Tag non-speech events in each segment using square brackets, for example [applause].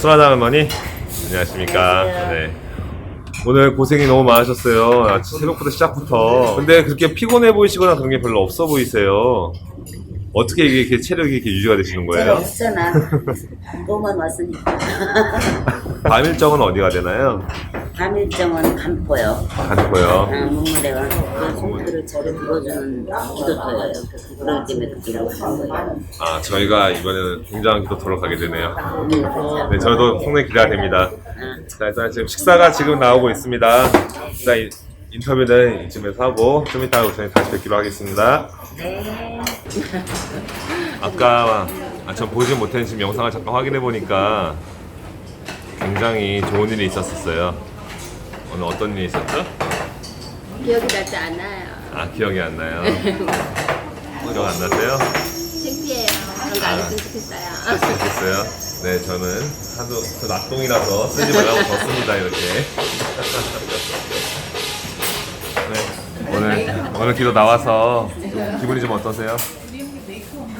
수라다 할머니 안녕하십니까 네. 오늘 고생이 너무 많으셨어요 아, 새벽부터 시작부터 근데 그렇게 피곤해 보이시거나 그런 게 별로 없어 보이세요 어떻게 이게 이렇게 체력이 이렇게 유지가 되시는 제가 거예요? 없잖아. 한동안 왔으니까. [laughs] 밤 일정은 어디가 되나요? 밤 일정은 간포요. 간고요 아, 문무대가 그 손들을 저를 불어주는 기도터예요. 그렇기 때문에 그기라고 하는 거예요. 아 저희가 이번에는 굉장한 기도토로 가게 되네요 음, 그렇죠. 네 저도 상당히 기대가 됩니다 아, 자 일단 지금 식사가 지금 나오고 있습니다 일단 이- 인터뷰는 이쯤에서 하고 좀 이따 저희 다시 뵙기로 하겠습니다 네. 아까 아, 전 보지 못한 지금 영상을 잠깐 확인해 보니까 굉장히 좋은 일이 있었었어요. 오늘 어떤 일이 있었죠? 기억이 나지 않아요. 아 기억이 안 나요. [laughs] 기억 안 나세요? 창피해요. 그런 거안 했으면 좋겠어요. 됐어요. 네 저는 하도 저 낙동이라서 쓰지 말라고 줬습니다 이렇게. [laughs] 네 오늘 오늘 기도 나와서 좀 기분이 좀 어떠세요?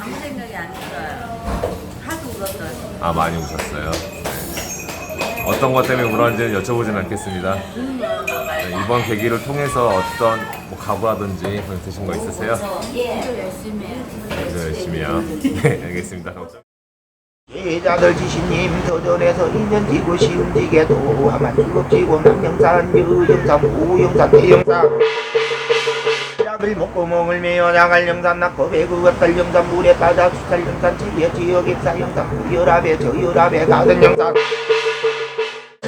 아무 생각이 안 들어요. 하도 울었어요. 아 많이 우셨어요. 네. 어떤 것 때문에 울었는지는 여쭤보진 않겠습니다. 네, 이번 계기를 통해서 어떤 뭐 각오라든지 그런 드신 거 있으세요? 네, 열심히요. [laughs] 네, 알겠습니다. 제자들 지신님 도전에서 인연 지고 시움지게도 하만 즐겁지고 남영산 여영산 우영산 대영산 약을 먹고 멍을 메어 나갈 영산 낳고 배구가 딸 영산 물에 빠져 수살 영산 지배 지역 익사 영산 부열압에 저열압에 가든 영산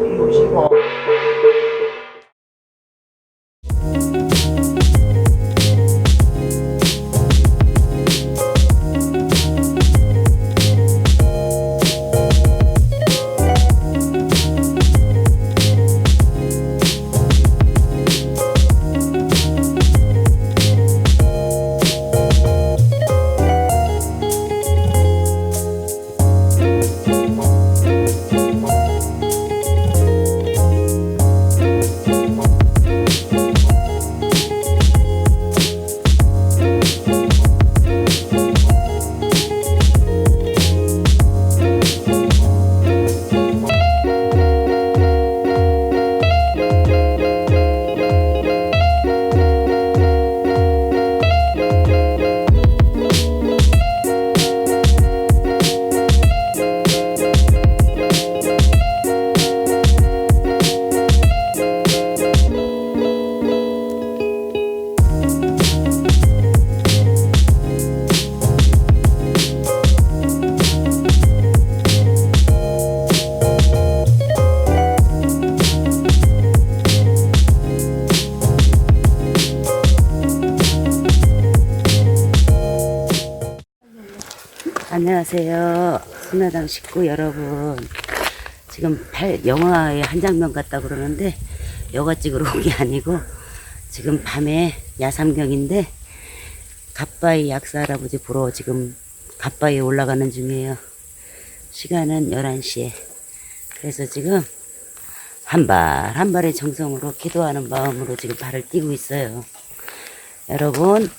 을 받아 비 안녕하세요. 순화당 식구 여러분. 지금 팔, 영화의 한 장면 같다 그러는데, 여가 찍으러 온 게 아니고, 지금 밤에 야삼경인데, 갓바위 약사 할아버지 보러 지금 갓바위에 올라가는 중이에요. 시간은 11시에. 그래서 지금 한 발, 한 발의 정성으로 기도하는 마음으로 지금 발을 띄고 있어요. 여러분,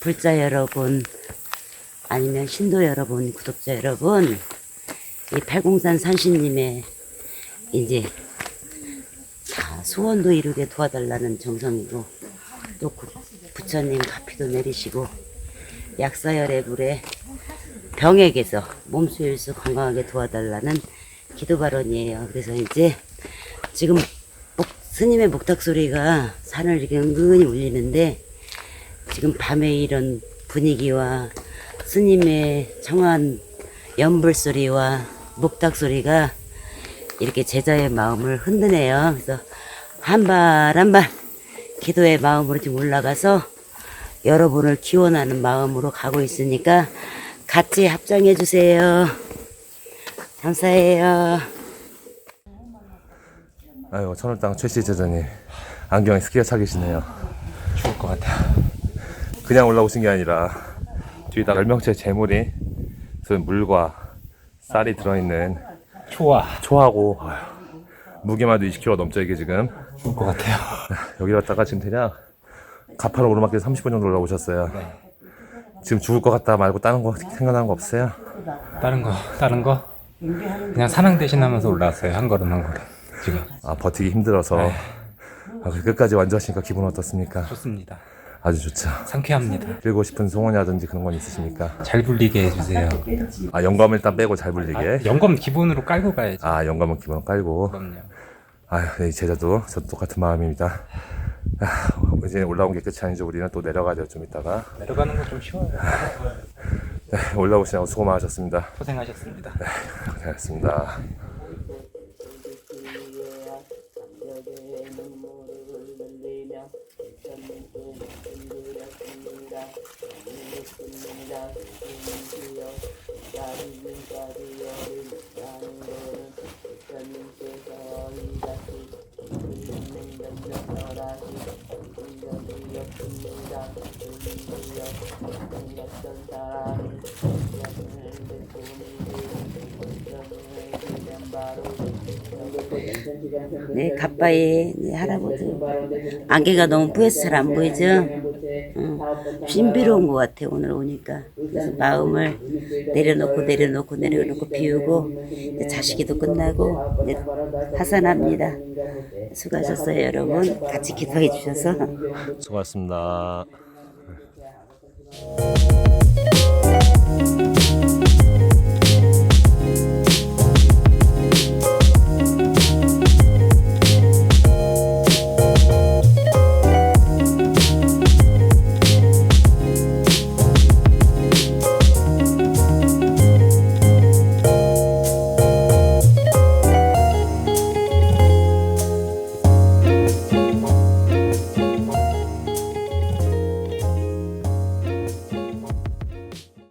불자 여러분, 아니면 신도 여러분, 구독자 여러분, 이 팔공산 산신님의 이제 다 소원도 이루게 도와달라는 정성이고 또 구- 부처님 가피도 내리시고 약사열의 불에 병에게서 몸수일수 건강하게 도와달라는 기도 발언이에요. 그래서 이제 지금 목- 스님의 목탁 소리가 산을 이렇게 은근히 울리는데 지금 밤에 이런 분위기와 스님의 청한 연불 소리와 목탁 소리가 이렇게 제자의 마음을 흔드네요. 그래서 한 발 한 발 기도의 마음으로 지금 올라가서 여러분을 기원하는 마음으로 가고 있으니까 같이 합장해 주세요. 감사해요. 아이고 천월당 최씨 제자님 안경에 스키가 차 계시네요. 죽을 것 같아요. 그냥 올라오신 게 아니라 뒤에다 열명째 재물이 그 물과 쌀이 들어있는 초와 초하고 무게만도 20kg 넘죠 이게 지금 죽을 것 같아요. [laughs] 여기 왔다가 지금 대략 가파로 오르막길 30분 정도 올라오셨어요. 지금 죽을 것 같다 말고 다른 거 생각나는 거 없어요? 다른 거, 다른 거 그냥 산행 대신하면서 올라왔어요. 한 걸음 한 걸음. 지금 아 버티기 힘들어서 아, 그 끝까지 완주하시니까 기분 어떻습니까? 좋습니다. 아주 좋죠. 상쾌합니다. 빌고 싶은 소원이라든지 그런 건 있으십니까? 잘 불리게 해주세요. 아 영감 일단 빼고 잘 불리게. 영검 기본으로 깔고 가야죠. 아 영감은 기본 깔고. 그럼요. 아휴 이 제자도 저도 똑같은 마음입니다. 아, 이제 올라온 게 끝이 아니죠. 우리는 또 내려가야 돼요. 좀 이따가. 내려가는 거좀 쉬워요. 네, 올라오시느라고 수고 많으셨습니다. 고생하셨습니다. 고생하셨습니다. 네, 가빠이 네, 할아버지. 안개가 너무 잘안 보이죠? 응. 신비로운 것 같아, 오늘 오니까. 그래서 마음을 내려놓고, 내려놓고, 내려놓고, 비우고, 이제 자식이도 끝나고, 이제 하산합니다. 수고하셨어요, 여러분. 같이 기도해 주셔서. 수고하셨습니다. [laughs]